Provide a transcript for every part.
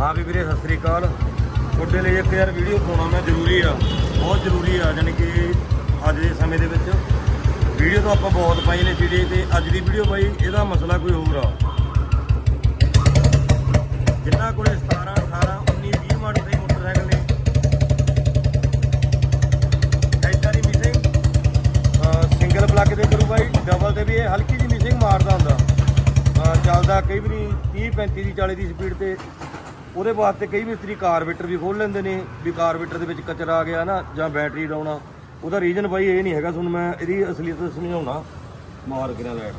ਹਾਂ ਵੀ ਵੀਰੇ, ਸਤਿ ਸ੍ਰੀ ਅਕਾਲ। ਤੁਹਾਡੇ ਲਈ ਇੱਕ ਯਾਰ ਵੀਡੀਓ ਪਾਉਣਾ ਮੈਂ ਜ਼ਰੂਰੀ ਆ, ਬਹੁਤ ਜ਼ਰੂਰੀ ਆ, ਯਾਨੀ ਕਿ ਅੱਜ ਦੇ ਸਮੇਂ ਦੇ ਵਿੱਚ। ਵੀਡੀਓ ਤਾਂ ਆਪਾਂ ਬਹੁਤ ਪਾਈ ਨੇ ਵੀਡੀਓ ਤੇ, ਅੱਜ ਦੀ ਵੀਡੀਓ ਬਾਈ, ਇਹਦਾ ਮਸਲਾ ਕੋਈ ਹੋਰ ਆ। ਜਿੰਨਾ ਕੋਲੇ 17 18 19 20 ਮਾਡਲ ਦੇ ਮੋਟਰਸਾਈਕਲ ਨੇ। ਐਦਾਂ ਦੀ ਮਿਸਿੰਗ ਸਿੰਗਲ ਪਲੱਗ ਦੇ ਕਰੂ ਬਾਈ ਡਬਲ ਤੇ ਵੀ ਇਹ ਹਲਕੀ ਜਿਹੀ ਮਿਸਿੰਗ ਮਾਰਦਾ ਹੁੰਦਾ। ਚੱਲਦਾ ਕਈ ਵਾਰੀ 30 35 ਦੀ 40 ਦੀ ਸਪੀਡ ਤੇ ਉਹਦੇ ਵਾਸਤੇ ਕਈ ਮਿਸਤਰੀ ਕਾਰਬੇਟਰ ਵੀ ਖੋਲ ਲੈਂਦੇ ਨੇ, ਵੀ ਕਾਰਬੇਟਰ ਦੇ ਵਿੱਚ ਕਚਰਾ ਆ ਗਿਆ ਨਾ, ਜਾਂ ਬੈਟਰੀ ਡਾਊਨ ਆ ਉਹਦਾ ਰੀਜ਼ਨ ਬਾਈ ਇਹ ਨਹੀਂ ਹੈਗਾ, ਤੁਹਾਨੂੰ ਮੈਂ ਇਹਦੀ ਅਸਲੀਅਤ ਸਮਝਾਉਣਾ, ਮਾਰ ਕੇ ਨਾ ਲੈਟ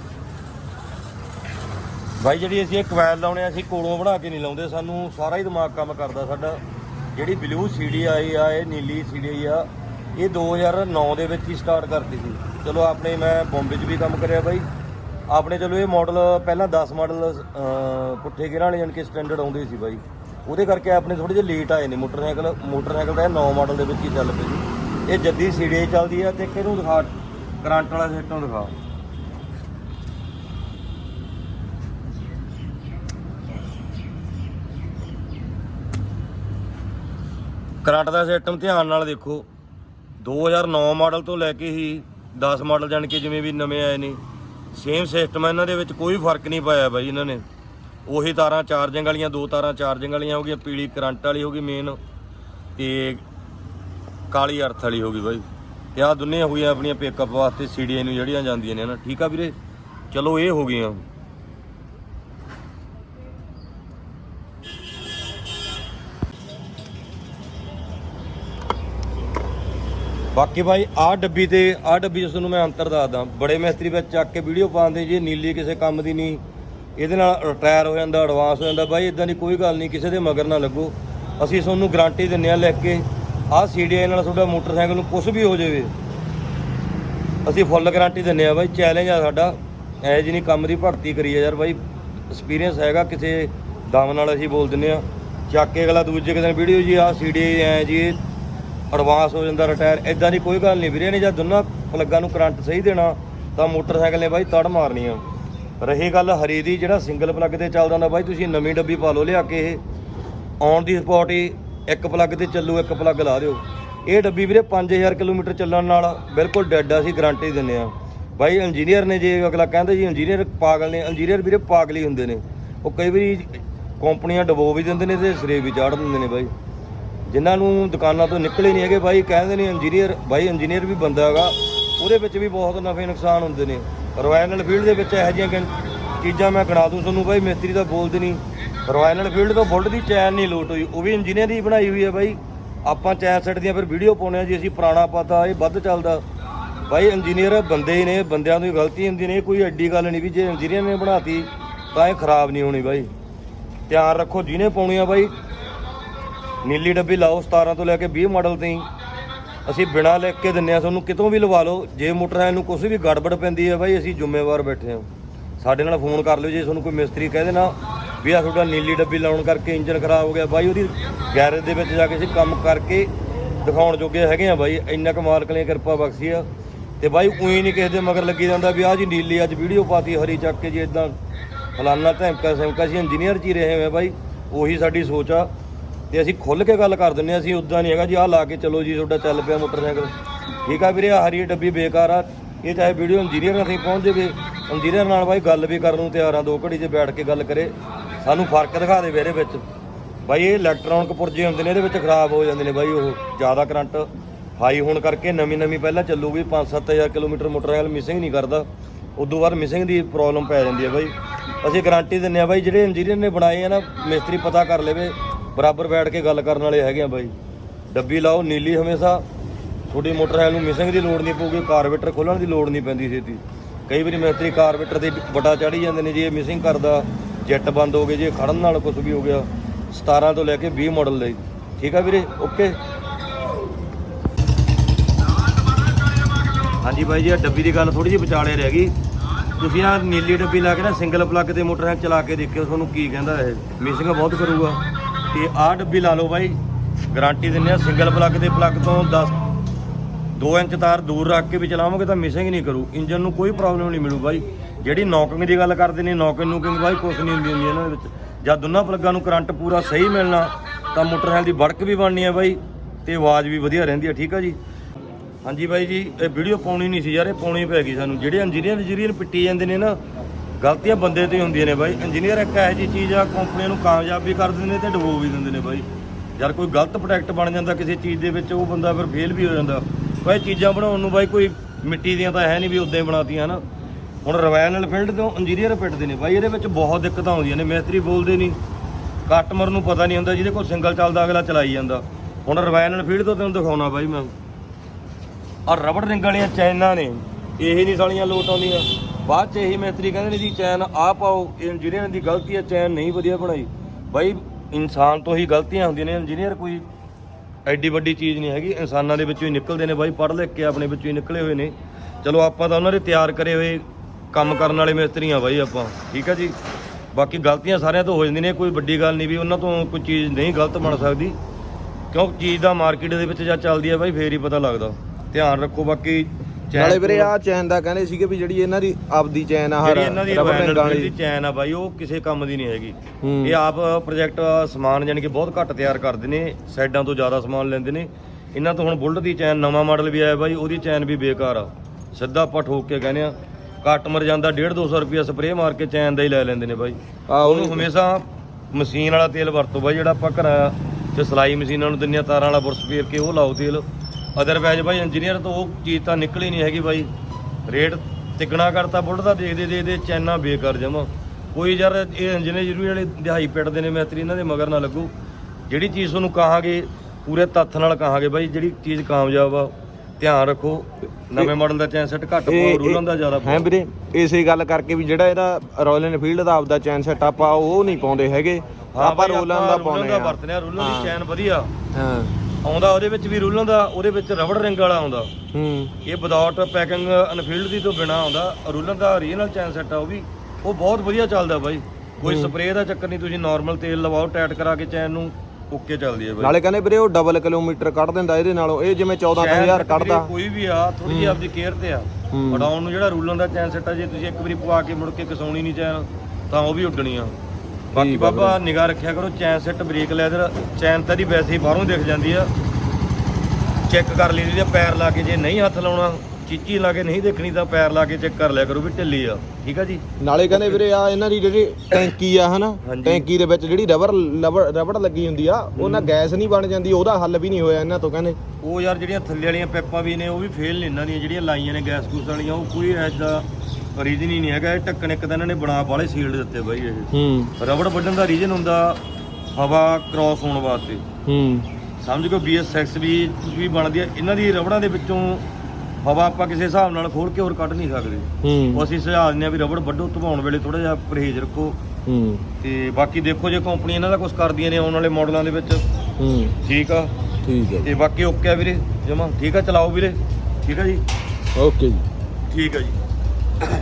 ਬਾਈ ਜਿਹੜੀ ਅਸੀਂ ਇਹ ਕੁਐਲ ਲਾਉਣੇ ਆ, ਅਸੀਂ ਕੋਲੋਂ ਬਣਾ ਕੇ ਨਹੀਂ ਲਾਉਂਦੇ, ਸਾਨੂੰ ਸਾਰਾ ਹੀ ਦਿਮਾਗ ਕੰਮ ਕਰਦਾ ਸਾਡਾ। ਜਿਹੜੀ ਬਲੂ ਸੀਡੀ ਆਈ ਆ, ਇਹ ਨੀਲੀ ਸੀਡੀ ਆਈ ਆ, ਇਹ 2009 ਦੇ ਵਿੱਚ ਹੀ ਸਟਾਰਟ ਕਰਤੀ ਸੀ। ਚਲੋ ਆਪਣੇ ਮੈਂ ਬੰਬੇ 'ਚ ਵੀ ਕੰਮ ਕਰਿਆ ਬਾਈ। ਆਪਣੇ ਚਲੋ ਇਹ ਮਾਡਲ ਪਹਿਲਾਂ 10 ਮਾਡਲ ਪੁੱਠੇ ਗੇਰਾਂ ਵਾਲੇ ਜਾਣੀ ਕਿ ਸਟੈਂਡਰਡ ਆਉਂਦੇ ਸੀ ਬਾਈ। ਉਹਦੇ ਕਰਕੇ ਆਪਣੇ ਥੋੜੇ ਜਿਹੇ ਲੇਟ ਆਏ ਨੇ। ਮੋਟਰਸਾਈਕਲ ਮੋਟਰਸਾਈਕਲ ਦਾ ਇਹ 9 ਮਾਡਲ ਦੇ ਵਿੱਚ ਹੀ ਚੱਲ ਪਏ ਜੀ। ਇਹ ਜੱਦੀ ਸੀੜੇ ਚੱਲਦੀ ਆ ਤੇ ਇੱਕ ਇਹਨੂੰ ਦਿਖਾ? ਕਰੰਟ ਵਾਲਾ ਸਿਸਟਮ ਦਿਖਾ। ਕਰੰਟ ਦਾ ਸਿਸਟਮ ਧਿਆਨ ਨਾਲ ਦੇਖੋ। 2009 ਮਾਡਲ ਤੋਂ ਲੈ ਕੇ ਹੀ 10 ਮਾਡਲ ਜਾਣ ਕੇ ਜਿਵੇਂ ਵੀ ਨਵੇਂ ਆਏ ਨੇ। ਸੇਮ ਸਿਸਟਮ ਹੈ ਇਹਨਾਂ ਦੇ ਵਿੱਚ, ਕੋਈ ਫ਼ਰਕ ਨਹੀਂ ਪਾਇਆ ਬਾਈ ਇਹਨਾਂ ਨੇ। ਉਹੀ ਤਾਰਾਂ ਚਾਰਜਿੰਗ ਵਾਲੀਆਂ, ਦੋ ਤਾਰਾਂ ਚਾਰਜਿੰਗ ਵਾਲੀਆਂ ਹੋ ਗਈਆਂ, ਪੀਲੀ ਕਰੰਟ ਵਾਲੀ ਹੋ ਗਈ ਮੇਨ ਤੇ ਕਾਲੀ ਅਰਥ ਵਾਲੀ ਹੋ ਗਈ ਬਾਈ। ਤੇ ਆ ਦੁਨੀਆ ਹੋਈਆਂ ਆਪਣੀਆਂ ਪਿਕਅਪ ਵਾਸਤੇ ਸੀਡੀਆਂ ਨੂੰ ਜਿਹੜੀਆਂ ਜਾਂਦੀਆਂ ਨੇ ਨਾ ਠੀਕ ਆ ਵੀਰੇ? ਚਲੋ ਇਹ ਹੋ ਗਈਆਂ। ਬਾਕੀ ਭਾਈ ਆਹ ਡੱਬੀ ਤੇ, ਆਹ ਡੱਬੀ ਜਿਸ ਨੂੰ ਮੈਂ ਅੰਤਰ ਦੱਸਦਾ। ਬੜੇ ਮਿਸਤਰੀ ਵਿੱਚ ਚੱਕ ਕੇ ਵੀਡੀਓ ਪਾਉਂਦੇ ਜੀ, ਨੀਲੀ ਕਿਸੇ ਕੰਮ ਦੀ ਨਹੀਂ। ਇਹਦੇ ਨਾਲ ਰਿਟਾਇਰ ਹੋ ਜਾਂਦਾ ਐਡਵਾਂਸ ਹੋ ਜਾਂਦਾ। ਬਾਈ ਇਦਾਂ ਦੀ ਕੋਈ ਗੱਲ ਨਹੀਂ, ਕਿਸੇ ਦੇ ਮਗਰ ਨਾ ਲੱਗੋ। ਅਸੀਂ ਤੁਹਾਨੂੰ ਗਾਰੰਟੀ ਦਿੰਨੇ ਆ ਲਿਖ ਕੇ, ਆਹ ਸੀਡੀਆਈ ਨਾਲ ਤੁਹਾਡਾ ਮੋਟਰਸਾਈਕਲ ਨੂੰ ਕੁਝ ਵੀ ਹੋ ਜਾਵੇ। ਅਸੀਂ ਫੁੱਲ ਗਾਰੰਟੀ ਦਿੰਨੇ ਆ ਬਾਈ ਚੈਲੰਜ ਆ ਸਾਡਾ। ਐ ਜਿਹੀ ਨਹੀਂ ਕੰਮ ਦੀ ਭਰਤੀ ਕਰੀ ਆ ਯਾਰ ਬਾਈ। ਐਕਸਪੀਰੀਅੰਸ ਹੈਗਾ ਕਿਸੇ ਦਮ ਨਾਲ ਅਸੀਂ ਬੋਲ ਦਿੰਨੇ ਆ ਚੱਕ ਕੇ ਅਗਲਾ ਦੂਜੇ ਕੁ ਦਿਨ ਵੀਡੀਓ ਜੀ ਆ ਸੀਡੀਆਈ ਐ ਜੀ ਐਡਵਾਂਸ ਹੋ ਜਾਂਦਾ ਰਿਟਾਇਰ ਇਦਾਂ ਦੀ ਕੋਈ ਗੱਲ ਨਹੀਂ ਵੀਰੇ ਨੇ ਜਦ ਦੋਨਾਂ ਪਲੱਗਾਂ ਨੂੰ ਕਰੰਟ ਸਹੀ ਦੇਣਾ, ਤਾਂ ਮੋਟਰਸਾਈਕਲ ਨੇ ਬਾਈ ਤੜ ਮਾਰਨੀ ਆ। ਰਹੀ ਗੱਲ ਹਰੀ ਦੀ, ਜਿਹੜਾ ਸਿੰਗਲ ਪਲੱਗ ਤੇ ਚੱਲਦਾ ਹੁੰਦਾ ਬਾਈ, ਤੁਸੀਂ ਨਵੀਂ ਡੱਬੀ ਪਾ ਲਓ, ਲਿਆ ਕੇ ਇਹ। ਔਨ ਦੀ ਸਪੌਟ ਹੀ ਇੱਕ ਪਲੱਗ ਤੇ ਚੱਲੂ, ਇੱਕ ਪਲੱਗ ਲਾ ਦਿਓ। ਇਹ ਡੱਬੀ ਵੀਰੇ 5000 ਕਿਲੋਮੀਟਰ ਚੱਲਣ ਨਾਲ ਬਿਲਕੁਲ ਡੈਡ ਆ, ਅਸੀਂ ਗਾਰੰਟੀ ਦਿੰਨੇ ਆ ਬਾਈ ਇੰਜੀਨੀਅਰ ਨੇ ਜੇ ਅਗਲਾ ਕਹਿੰਦਾ ਜੀ ਇੰਜੀਨੀਅਰ ਪਾਗਲ ਨੇ ਇੰਜੀਨੀਅਰ ਵੀਰੇ ਪਾਗਲ ਹੀ ਹੁੰਦੇ ਨੇ। ਉਹ ਕਈ ਵਾਰੀ ਕੰਪਨੀਆਂ ਡਬੋ ਵੀ ਦਿੰਦੇ ਨੇ ਤੇ ਸਿਰੇ ਵੀ ਚਾੜ ਦਿੰਦੇ ਨੇ ਬਾਈ। ਜਿਨ੍ਹਾਂ ਨੂੰ ਦੁਕਾਨਾਂ ਤੋਂ ਨਿਕਲੇ ਨਹੀਂ ਹੈਗੇ ਬਾਈ, ਕਹਿੰਦੇ ਨੇ ਇੰਜੀਨੀਅਰ ਬਾਈ ਇੰਜੀਨੀਅਰ ਵੀ ਬੰਦਾ ਹੈਗਾ। ਉਹਦੇ ਵਿੱਚ ਵੀ ਬਹੁਤ ਨਫੇ ਨੁਕਸਾਨ ਹੁੰਦੇ ਨੇ। ਰੋਇਲ ਐਨਫੀਲਡ ਦੇ ਵਿੱਚ ਇਹੋ ਜਿਹੀਆਂ ਗਿਣ- ਚੀਜ਼ਾਂ ਮੈਂ ਗਣਾ ਦੂੰ ਤੁਹਾਨੂੰ ਬਾਈ, ਮਿਸਤਰੀ ਤਾਂ ਬੋਲਦੇ ਨਹੀਂ। ਰੋਇਲ ਐਨਫੀਲਡ ਤੋਂ ਬੁਲਟ ਦੀ ਚੈਨ ਨਹੀਂ ਲੋਟ ਹੋਈ। ਉਹ ਵੀ ਇੰਜੀਨੀਅਰ ਦੀ ਬਣਾਈ ਹੋਈ ਹੈ ਬਾਈ। ਆਪਾਂ ਚੈਨ ਸੈੱਟ ਦੀਆਂ ਫਿਰ ਵੀਡੀਓ ਪਾਉਣੇ ਆ ਜੀ, ਅਸੀਂ ਪੁਰਾਣਾ ਪਤਾ, ਇਹ ਵੱਧ ਚੱਲਦਾ। ਬਾਈ ਇੰਜੀਨੀਅਰ ਬੰਦੇ ਹੀ ਨੇ, ਬੰਦਿਆਂ ਦੀ ਗਲਤੀ ਹੁੰਦੀ ਨੇ। ਇਹ ਕੋਈ ਐਡੀ ਗੱਲ ਨਹੀਂ ਵੀ ਜੇ ਇੰਜੀਨੀਅਰ ਨੇ ਬਣਾਤੀ, ਤਾਂ ਇਹ ਖਰਾਬ ਨਹੀਂ ਹੋਣੀ ਬਾਈ। ਧਿਆਨ ਰੱਖੋ, ਜਿਹਨੇ ਪਾਉਣੀ ਆ ਬਾਈ, ਨੀਲੀ ਡੱਬੀ ਲਾਓ 17 ਤੋਂ ਲੈ ਕੇ 20 ਮਾਡਲ ਤਾਈਂ। ਅਸੀਂ ਬਿਨਾ ਲਿਖ ਕੇ ਦਿੰਨੇ ਆ ਤੁਹਾਨੂੰ ਕਿਤੋਂ ਵੀ ਲਵਾ ਲਓ। ਜੇ ਮੋਟਰਸਾਈਕਲ ਨੂੰ ਕੁਝ ਵੀ ਗੜਬੜ ਪੈਂਦੀ ਹੈ ਬਾਈ, ਅਸੀਂ ਜ਼ਿੰਮੇਵਾਰ ਬੈਠੇ ਹਾਂ। ਸਾਡੇ ਨਾਲ ਫੋਨ ਕਰ ਲਿਓ ਜੇ ਤੁਹਾਨੂੰ ਕੋਈ ਮਿਸਤਰੀ ਕਹਿ ਦੇਣਾ ਵੀ ਆ ਤੁਹਾਡਾ ਨੀਲੀ ਡੱਬੀ ਲਾਉਣ ਕਰਕੇ ਇੰਜਨ ਖਰਾਬ ਹੋ ਗਿਆ। ਬਾਈ, ਉਹਦੀ ਗੈਰੇਜ ਦੇ ਵਿੱਚ ਜਾ ਕੇ ਅਸੀਂ ਕੰਮ ਕਰਕੇ ਦਿਖਾਉਣ ਜੋਗੇ ਹੈਗੇ ਆ ਬਾਈ। ਇੰਨਾ ਕੁ ਮਾਲਕ ਨੇ ਕਿਰਪਾ ਬਖਸ਼ੀ ਆ। ਤੇ ਬਾਈ, ਉਹੀ ਨਹੀਂ ਕਿਸੇ ਦੇ ਮਗਰ ਲੱਗੀ ਜਾਂਦਾ ਵੀ ਆ ਜੀ ਨੀਲੀ ਅੱਜ ਵੀਡੀਓ ਪਾਤੀ, ਹਰੀ ਚੱਕ ਕੇ ਜੀ ਇਦਾਂ ਫਲਾਨਾ ਧਮਕਾ ਸਿਮਕਾ ਅਸੀਂ ਇੰਜੀਨੀਅਰ ਜੀ ਰਹੇ ਹੋਏ ਬਾਈ। ਉਹੀ ਸਾਡੀ ਸੋਚ ਆ। ਤੇ ਅਸੀਂ ਖੁੱਲ ਕੇ ਗੱਲ ਕਰ ਦਿੰਨੇ ਆ ਅਸੀਂ ਉਦਾਂ ਨਹੀਂ ਹੈਗਾ ਜੀ, ਆਹ ਲਾ ਕੇ ਚਲੋ ਜੀ, ਤੁਹਾਡਾ ਚੱਲ ਪਿਆ ਮੋਟਰਸਾਈਕਲ। ਠੀਕ ਆ ਵੀਰੇ, ਆਹ ਹਰੀ ਡੱਬੀ ਬੇਕਾਰ ਆ, ਇਹ ਚਾਹੇ ਵੀਡੀਓ ਇੰਜੀਨੀਅਰ ਨਾਲ ਪਹੁੰਚ ਜਾਵੇ ਇੰਜੀਨੀਅਰ ਨਾਲ ਬਾਈ ਗੱਲ ਵੀ ਕਰਨ ਨੂੰ ਤਿਆਰ ਆ, ਦੋ ਘੜੀ 'ਚ ਬੈਠ ਕੇ ਗੱਲ ਕਰੇ। ਸਾਨੂੰ ਫ਼ਰਕ ਦਿਖਾ ਦੇ ਇਹਦੇ ਵਿੱਚ। ਬਾਈ, ਇਹ ਇਲੈਕਟ੍ਰੋਨਿਕ ਪੁਰਜੇ ਹੁੰਦੇ ਨੇ, ਇਹਦੇ ਵਿੱਚ ਖਰਾਬ ਹੋ ਜਾਂਦੇ ਨੇ ਬਾਈ ਉਹ, ਜ਼ਿਆਦਾ ਕਰੰਟ। ਹਾਈ ਹੋਣ ਕਰਕੇ ਨਵੀਂ ਨਵੀਂ ਪਹਿਲਾਂ ਚੱਲੂਗੀ 5-7000 ਕਿਲੋਮੀਟਰ ਮੋਟਰਸਾਈਕਲ ਮਿਸਿੰਗ ਨਹੀਂ ਕਰਦਾ। ਉਦੋਂ ਬਾਅਦ ਮਿਸਿੰਗ ਦੀ ਪ੍ਰੋਬਲਮ ਪੈ ਜਾਂਦੀ ਹੈ ਬਾਈ। ਅਸੀਂ ਗਾਰੰਟੀ ਦਿੰਨੇ ਆ ਬਾਈ, ਜਿਹੜੇ ਇੰਜੀਨੀਅਰ ਨੇ ਬਣਾਏ ਆ ਨਾ, ਮਿਸਤਰੀ ਪਤਾ ਕਰ ਲਵੇ ਬਰਾਬਰ ਬੈਠ ਕੇ ਗੱਲ ਕਰਨ ਵਾਲੇ ਹੈਗੇ ਆ ਬਾਈ। ਡੱਬੀ ਲਾਓ, ਨੀਲੀ ਹਮੇਸ਼ਾ। ਤੁਹਾਡੀ ਮੋਟਰਸਾਈਕਲ ਨੂੰ ਮਿਸਿੰਗ ਦੀ ਲੋੜ ਨਹੀਂ ਪਊਗੀ ਕਾਰਬੇਟਰ ਖੋਲਣ ਦੀ ਲੋੜ ਨਹੀਂ ਪੈਂਦੀ ਛੇਤੀ। ਕਈ ਵਾਰੀ ਮਿਸਤਰੀ ਕਾਰਬੇਟਰ ਦੇ ਬਟਾ ਚੜੀ ਜਾਂਦੇ ਨੇ, ਜੀ ਇਹ ਮਿਸਿੰਗ ਕਰਦਾ, ਜੈਟ ਬੰਦ ਹੋ ਗਏ, ਜੀ ਖੜਨ ਨਾਲ ਕੁਝ ਵੀ ਹੋ ਗਿਆ 17 ਤੋਂ ਲੈ ਕੇ 20 ਮਾਡਲ ਲਈ। ਠੀਕ ਆ ਵੀਰੇ? ਓਕੇ। ਹਾਂਜੀ ਬਾਈ ਜੀ ਆ ਡੱਬੀ ਦੀ ਗੱਲ ਥੋੜੀ ਜਿਹੀ ਵਿਚਾਲੇ ਰਹਿ ਗਈ। ਤੁਸੀਂ ਆ ਨੀਲੀ ਡੱਬੀ ਲਾ ਕੇ ਨਾ ਸਿੰਗਲ ਪਲੱਗ ਤੇ ਮੋਟਰਸਾਈਕਲ ਚਲਾ ਕੇ ਦੇਖਿਓ, ਤੁਹਾਨੂੰ ਕੀ ਕਹਿੰਦਾ ਇਹ। ਮਿਸਿੰਗ ਬਹੁਤ ਕਰੂਗਾ। ਤੇ ਆਹ ਡੱਬੀ ਲਾ ਲਓ ਬਾਈ। ਗਾਰੰਟੀ ਦਿੰਦੇ ਆ ਸਿੰਗਲ ਪਲੱਗ ਦੇ ਪਲੱਗ ਤੋਂ 10 2 ਇੰਚ ਤਾਰ ਦੂਰ ਰੱਖ ਕੇ ਵੀ ਚਲਾਵਾਂਗੇ ਤਾਂ ਮਿਸਿੰਗ ਨਹੀਂ ਕਰੂ। ਇੰਜਨ ਨੂੰ ਕੋਈ ਪ੍ਰੋਬਲਮ ਨਹੀਂ ਮਿਲੂ ਬਾਈ। ਜਿਹੜੀ ਨੌਕਿੰਗ ਦੀ ਗੱਲ ਕਰਦੇ ਨੇ ਨੌਕਿੰਗ ਨੂਕਿੰਗ ਬਾਈ, ਕੁਛ ਨਹੀਂ ਹੁੰਦੀ ਹੁੰਦੀ ਇਹਨਾਂ ਦੇ ਵਿੱਚ। ਜਦ ਦੋਨਾਂ ਪਲੱਗਾਂ ਨੂੰ ਕਰੰਟ ਪੂਰਾ ਸਹੀ ਮਿਲਣਾ, ਤਾਂ ਮੋਟਰਸਾਈਕਲ ਦੀ ਵੜਕ ਵੀ ਬਣਨੀ ਹੈ ਬਾਈ, ਤੇ ਆਵਾਜ਼ ਵੀ ਵਧੀਆ ਰਹਿੰਦੀ ਹੈ, ਠੀਕ ਆ ਜੀ? ਹਾਂਜੀ ਬਾਈ ਜੀ, ਇਹ ਵੀਡੀਓ ਪਾਉਣੀ ਨਹੀਂ ਸੀ ਯਾਰ, ਇਹ ਪਾਉਣੀ ਪੈ ਗਈ ਸਾਨੂੰ। ਜਿਹੜੇ ਇੰਜੀਨੀਅਰ ਇੰਜੀਨੀਅਰ ਪਿੱਟੀ ਜਾਂਦੇ ਨੇ ਨਾ ਗਲਤੀਆਂ ਬੰਦੇ ਤੋਂ ਹੀ ਹੁੰਦੀਆਂ ਨੇ ਬਾਈ। ਇੰਜੀਨੀਅਰ ਇੱਕ ਇਹੋ ਜਿਹੀ ਚੀਜ਼ ਆ ਕੰਪਨੀਆਂ ਨੂੰ ਕਾਮਯਾਬ ਵੀ ਕਰ ਦਿੰਦੇ ਨੇ ਤੇ ਡਬੋ ਵੀ ਦਿੰਦੇ ਨੇ ਬਾਈ। ਯਾਰ ਕੋਈ ਗਲਤ ਪ੍ਰੋਡਕਟ ਬਣ ਜਾਂਦਾ ਕਿਸੇ ਚੀਜ਼ ਦੇ ਵਿੱਚ, ਉਹ ਬੰਦਾ ਫਿਰ ਫੇਲ ਵੀ ਹੋ ਜਾਂਦਾ। ਬਾਈ ਚੀਜ਼ਾਂ ਬਣਾਉਣ ਨੂੰ ਬਾਈ ਕੋਈ ਮਿੱਟੀ ਦੀਆਂ ਤਾਂ ਹੈ ਨਹੀਂ ਵੀ ਉਦਾਂ ਹੀ ਬਣਾਤੀਆਂ ਨਾ ਹੁਣ ਰਵਾਇਲ ਐਨਫੀਲਡ ਤੋਂ ਇੰਜੀਨੀਅਰ ਪਿੱਟਦੇ ਨੇ ਬਾਈ, ਇਹਦੇ ਵਿੱਚ ਬਹੁਤ ਦਿੱਕਤਾਂ ਆਉਂਦੀਆਂ ਨੇ, ਮਿਸਤਰੀ ਬੋਲਦੇ ਨਹੀਂ। ਕਸਟਮਰ ਨੂੰ ਪਤਾ ਨਹੀਂ ਹੁੰਦਾ, ਜਿਹਦੇ ਕੋਲ ਸਿੰਗਲ ਚੱਲਦਾ, ਅਗਲਾ ਚਲਾਈ ਜਾਂਦਾ। ਹੁਣ ਰਵਾਇਲ ਐਨਫੀਲਡ ਤੋਂ ਤੈਨੂੰ ਦਿਖਾਉਣਾ ਬਾਈ ਮੈਂ। ਆ ਰਬੜ ਰਿੰਗ ਵਾਲੀਆਂ ਚੈਨਾਂ ਨੇ, ਇਹ ਨਹੀਂ ਸਾਲੀਆਂ ਲੋਟ ਆਉਂਦੀਆਂ। ਬਾਅਦ ਚ ਇਹੀ ਮਿਸਤਰੀ ਕਹਿੰਦੇ ਨੇ ਜੀ, ਚੈਨ ਆ ਪਾਓ ਇਹ ਇੰਜੀਨੀਅਰ ਦੀ ਗਲਤੀ ਹੈ, ਚੈਨ ਨਹੀਂ ਵਧੀਆ ਬਣਾਈ। ਬਾਈ, ਇਨਸਾਨ ਤੋਂ ਹੀ ਗਲਤੀਆਂ ਹੁੰਦੀਆਂ ਨੇ ਇੰਜੀਨੀਅਰ ਕੋਈ ਐਡੀ ਵੱਡੀ ਚੀਜ਼ ਨਹੀਂ ਹੈਗੀ, ਇਨਸਾਨਾਂ ਦੇ ਵਿੱਚੋਂ ਹੀ ਨਿਕਲਦੇ ਨੇ ਬਾਈ, ਪੜ੍ਹ ਲਿਖ ਕੇ ਆਪਣੇ ਵਿੱਚੋਂ ਹੀ ਨਿਕਲੇ ਹੋਏ ਨੇ। ਚਲੋ, ਆਪਾਂ ਤਾਂ ਉਹਨਾਂ ਦੇ ਤਿਆਰ ਕਰੇ ਹੋਏ ਕੰਮ ਕਰਨ ਵਾਲੇ ਮਿਸਤਰੀ ਆ ਬਾਈ ਆਪਾਂ, ਠੀਕ ਹੈ ਜੀ? ਬਾਕੀ ਗਲਤੀਆਂ ਸਾਰਿਆਂ ਤੋਂ ਹੋ ਜਾਂਦੀਆਂ ਨੇ, ਕੋਈ ਵੱਡੀ ਗੱਲ ਨਹੀਂ ਵੀ ਉਹਨਾਂ ਤੋਂ ਕੋਈ ਚੀਜ਼ ਨਹੀਂ ਗਲਤ ਬਣ ਸਕਦੀ। ਕਿਉਂ? ਚੀਜ਼ ਦਾ ਮਾਰਕੀਟ ਦੇ ਵਿੱਚ ਜਾਂ ਚੱਲਦੀ ਹੈ ਬਾਈ, ਫੇਰ ਹੀ ਪਤਾ ਲੱਗਦਾ। ਧਿਆਨ ਰੱਖੋ ਬਾਕੀ ਨਾਲੇ ਵੀਰੇ ਆ ਚੈਨ ਦਾ ਕਹਿੰਦੇ ਸੀਗੇ ਵੀ ਜਿਹੜੀ ਇਹਨਾਂ ਦੀ ਆਪਦੀ ਚੈਨ ਆ ਜਿਹੜੀ ਇਹਨਾਂ ਦੀ ਰਬੜ ਦੀ ਚੈਨ ਆ ਬਾਈ ਉਹ ਕਿਸੇ ਕੰਮ ਦੀ ਨਹੀਂ ਹੈਗੀ। ਇਹ ਆਪ ਪ੍ਰੋਜੈਕਟ ਸਮਾਨ ਯਾਨੀ ਕਿ ਬਹੁਤ ਘੱਟ ਤਿਆਰ ਕਰਦੇ ਨੇ ਸਾਈਡਾਂ ਤੋਂ ਜ਼ਿਆਦਾ ਸਮਾਨ ਲੈਂਦੇ ਨੇ। ਇਹਨਾਂ ਤੋਂ ਹੁਣ ਬੁਲਟ ਦੀ ਚੈਨ ਨਵਾਂ ਮਾਡਲ ਵੀ ਆਇਆ ਬਾਈ ਉਹਦੀ ਚੈਨ ਵੀ ਬੇਕਾਰ ਆ। ਸਿੱਧਾ ਆਪਾਂ ਠੋਕ ਕੇ ਕਹਿੰਦੇ ਆ ਕੱਟ ਮਰ ਜਾਂਦਾ 1.5 200 ਰੁਪਿਆ ਸਪਰੇਅ ਮਾਰ ਕੇ ਚੈਨ ਦਾ ਹੀ ਲੈ ਲੈਂਦੇ ਨੇ ਬਾਈ। ਆ ਉਹਨੂੰ ਹਮੇਸ਼ਾ ਮਸ਼ੀਨ ਵਾਲਾ ਤੇਲ ਵਰਤੋ ਬਾਈ ਜਿਹੜਾ ਆਪਾਂ ਘਰਾਂ ਤੇ ਸਲਾਈ ਮਸ਼ੀਨਾਂ ਨੂੰ ਦਿੰਨੇ ਆ ਤਾਰਾਂ ਵਾਲਾ ਬੁਰਸ਼ ਫੇਰ ਕੇ ਉਹ ਲਾਓ ਤੇਲ। ਅਦਰਵਾਇਜ਼ ਬਾਈ ਇੰਜੀਨੀਅਰ ਤੋਂ ਉਹ ਚੀਜ਼ ਤਾਂ ਨਿਕਲੀ ਨਹੀਂ ਹੈਗੀ ਬਾਈ ਰੇਟ ਤਿੱਗਣਾ ਕਰਤਾ ਬੁਲਟ ਦਾ ਦੇਖਦੇ ਦੇਖਦੇ ਚੈਨਾ ਬੇਕਾਰ ਜਮਾ। ਕੋਈ ਯਾਰ ਇਹ ਇੰਜੀਨੀਅਰ ਜ਼ਰੂਰੀ ਵਾਲੇ ਦਿਹਾਈ ਪਿੱਟਦੇ ਨੇ ਮਿਸਤਰੀ ਇਹਨਾਂ ਦੇ ਮਗਰ ਨਾ ਲੱਗੂ। ਜਿਹੜੀ ਚੀਜ਼ ਤੁਹਾਨੂੰ ਕਹਾਂਗੇ ਪੂਰੇ ਤੱਥ ਨਾਲ ਕਹਾਂਗੇ ਬਾਈ ਜਿਹੜੀ ਚੀਜ਼ ਕਾਮਯਾਬ ਆ ਧਿਆਨ ਰੱਖੋ। ਨਵੇਂ ਮਾਡਲ ਦਾ ਚੈਨ ਸੈੱਟ ਘੱਟ ਪਾਓ ਰੂਲਾਂ ਦਾ ਜ਼ਿਆਦਾ ਹੈ ਵੀਰੇ ਇਸੇ ਗੱਲ ਕਰਕੇ ਵੀ ਜਿਹੜਾ ਇਹਦਾ ਰਾਇਲ ਐਨਫੀਲਡ ਦਾ ਆਪਦਾ ਚੈਨ ਸੈਟ ਆਪਾਂ ਉਹ ਨਹੀਂ ਪਾਉਂਦੇ ਹੈਗੇ। ਆਪਾਂ ਰੋਲਾਂ ਦਾ ਪਾਉਂਦੇ ਦਾ ਆ ਰੂਲਾਂ। ਦੀ ਚੈਨ ਵਧੀਆ। ਹਾਂ। ਆਉਂਦਾ ਉਹਦੇ ਵਿੱਚ ਵੀ ਰੂਲਾਂ ਦਾ ਉਹਦੇ ਵਿੱਚ ਰਬੜ ਰਿੰਗ ਵਾਲਾ ਆਉਂਦਾ। ਹੂੰ। ਇਹ ਵਿਦਆਊਟ ਪੈਕਿੰਗ ਅਨਫੀਲਡ ਦੀ ਤੋਂ ਬਿਨਾ ਆਉਂਦਾ। ਰੂਲਰ ਦਾ ਰੀਜਨਲ ਚੈਨ ਸੈੱਟ ਆ ਉਹ ਵੀ। ਉਹ ਬਹੁਤ ਵਧੀਆ ਚੱਲਦਾ ਬਾਈ। ਕੋਈ ਸਪਰੇਅ ਦਾ ਚੱਕਰ ਨਹੀਂ ਤੁਸੀਂ ਨਾਰਮਲ ਤੇਲ ਲਵਾਓ ਟਾਈਟ ਕਰਾ ਕੇ ਚੈਨ ਨੂੰ ਓਕੇ ਚੱਲਦੀ ਹੈ ਬਾਈ। ਨਾਲੇ ਕਹਿੰਦੇ ਵੀਰੇ ਉਹ ਡਬਲ ਕਿਲੋਮੀਟਰ ਕੱਢ ਦਿੰਦਾ ਇਹਦੇ ਨਾਲੋਂ। ਇਹ ਜਿਵੇਂ 14000 ਚੈਨ ਕੱਢਦਾ। ਕੋਈ ਵੀ ਆ ਥੋੜੀ ਜਿਹੀ ਆਪਦੀ ਕੇਅਰ ਤੇ ਆ। ਪੜਾਉਣ ਨੂੰ ਜਿਹੜਾ ਰੂਲਰ ਦਾ ਚੈਨ ਸੈੱਟ ਆ ਜੇ ਤੁਸੀਂ ਇੱਕ ਵਾਰੀ ਪਵਾ ਕੇ ਮੁੜ ਕੇ ਕਸਾਉਣੀ ਨਹੀਂ ਚੈਨ ਤਾਂ ਉਹ ਵੀ ਉੱਡਣੀ ਆ। ਬਾਕੀ ਬਾਬਾ ਨਿਗਾਹ ਰੱਖਿਆ ਕਰੋ chain set brake leather chain ਤਾਂ ਦੀ ਵੈਸੇ ਹੀ ਬਾਹਰੋਂ ਦਿਖ ਜਾਂਦੀ ਆ। ਚੈੱਕ ਕਰ ਲਈ ਦੀ ਪੈਰ ਲਾ ਕੇ ਜੇ ਨਹੀਂ ਹੱਥ ਲਾਉਣਾ ਚੀਚੀ ਲਾ ਕੇ ਨਹੀਂ ਦੇਖਣੀ ਤਾਂ ਪੈਰ ਲਾ ਕੇ ਚੈੱਕ ਕਰ ਲਿਆ ਕਰੋ ਵੀ ਢਿੱਲੀ ਆ। ਠੀਕ ਆ ਜੀ? ਨਾਲੇ ਕਹਿੰਦੇ ਵੀਰੇ ਆ ਇਹਨਾਂ ਦੀ ਜਿਹੜੀ ਟੈਂਕੀ ਆ ਹਨਾ। ਟੈਂਕੀ ਦੇ ਵਿੱਚ ਜਿਹੜੀ ਰਬੜ ਰਬੜ ਲੱਗੀ ਹੁੰਦੀ ਆ ਉਹਨਾਂ ਗੈਸ ਨਹੀਂ ਬਣ ਜਾਂਦੀ ਉਹਦਾ ਹੱਲ ਵੀ ਨਹੀਂ ਹੋਇਆ ਇਹਨਾਂ ਤੋਂ ਕਹਿੰਦੇ। ਉਹ ਯਾਰ ਜਿਹੜੀਆਂ ਥੱਲੇ ਵਾਲੀਆਂ ਪੈਪਾਂ ਵੀ ਨੇ ਉਹ ਵੀ ਫੇਲ ਨੇ ਇਹਨਾਂ ਦੀਆਂ ਜਿਹੜੀਆਂ ਲਾਈਆਂ ਨੇ ਗੈਸ ਗੂਸ ਵਾਲੀਆਂ ਉਹ ਕੋਈ ਐਸਾ ਰੀਜਨ ਹੀ ਨਹੀਂ ਹੈਗਾ ਇਹ ਢੱਕਣ ਇੱਕ ਤਾਂ ਇਹਨਾਂ ਨੇ ਬਣਾ ਵਾਲੇ ਸੀਲਡ ਦਿੱਤੇ ਬਾਈ ਇਹ। ਹੂੰ। ਰਬੜ ਵੱਢਣ ਦਾ ਰੀਜਨ ਹੁੰਦਾ ਹਵਾ ਕ੍ਰਾਸ ਹੋਣ ਵਾਸਤੇ। ਹੂੰ। ਸਮਝ ਕੋ BS6 ਵੀ ਵੀ ਬਣਦੀ ਹੈ ਇਹਨਾਂ ਦੀ ਰਬੜਾਂ ਦੇ ਵਿੱਚੋਂ ਹਵਾ ਆਪਾਂ ਕਿਸੇ ਹਿਸਾਬ ਨਾਲ ਖੋਲ ਕੇ ਹੋਰ ਕੱਢ ਨਹੀਂ ਸਕਦੇ। ਉਹ ਹੂੰ ਅਸੀਂ ਸੁਝਾਅ ਦਿੰਦੇ ਆ ਵੀ ਰਬੜ ਵੱਢੋ ਧਵਾਉਣ ਵੇਲੇ ਥੋੜਾ ਜਿਹਾ ਪਰਹੇਜ਼ ਰੱਖੋ। ਹੂੰ। ਤੇ ਬਾਕੀ ਦੇਖੋ ਜੇ ਕੰਪਨੀ ਇਹਨਾਂ ਦਾ ਕੁਝ ਕਰਦੀਆਂ ਨੇ ਆਉਣ ਵਾਲੇ ਮਾਡਲਾਂ ਦੇ ਵਿੱਚ। ਹੂੰ। ਠੀਕ ਆ? ਠੀਕ ਹੈ ਤੇ ਬਾਕੀ ਓਕੇ ਆ ਵੀਰੇ ਜਮਾ। ਠੀਕ ਆ? ਚਲਾਓ ਵੀਰੇ। ਠੀਕ ਆ ਜੀ? ਓਕੇ ਜੀ। ਠੀਕ ਆ ਜੀ।